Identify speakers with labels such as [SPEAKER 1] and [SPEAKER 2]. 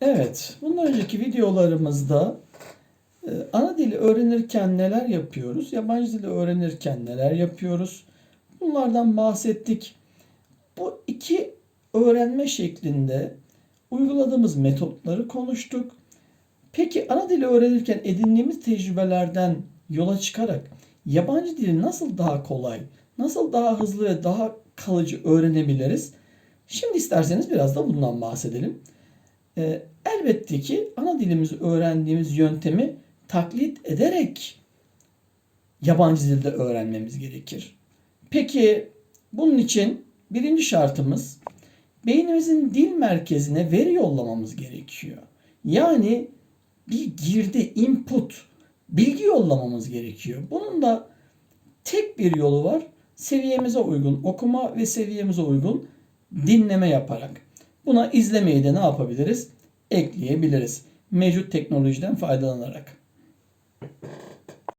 [SPEAKER 1] Evet, bundan önceki videolarımızda e, ana dili öğrenirken neler yapıyoruz, yabancı dili öğrenirken neler yapıyoruz, bunlardan bahsettik. Bu iki öğrenme şeklinde uyguladığımız metotları konuştuk. Peki ana dili öğrenirken edindiğimiz tecrübelerden yola çıkarak yabancı dili nasıl daha kolay, nasıl daha hızlı ve daha kalıcı öğrenebiliriz? Şimdi isterseniz biraz da bundan bahsedelim. Ee, elbette ki ana dilimizi öğrendiğimiz yöntemi taklit ederek yabancı dilde öğrenmemiz gerekir. Peki bunun için birinci şartımız beynimizin dil merkezine veri yollamamız gerekiyor. Yani bir girdi, input, bilgi yollamamız gerekiyor. Bunun da tek bir yolu var. Seviyemize uygun okuma ve seviyemize uygun dinleme yaparak. Buna izlemeyi de ne yapabiliriz? Ekleyebiliriz. Mevcut teknolojiden faydalanarak.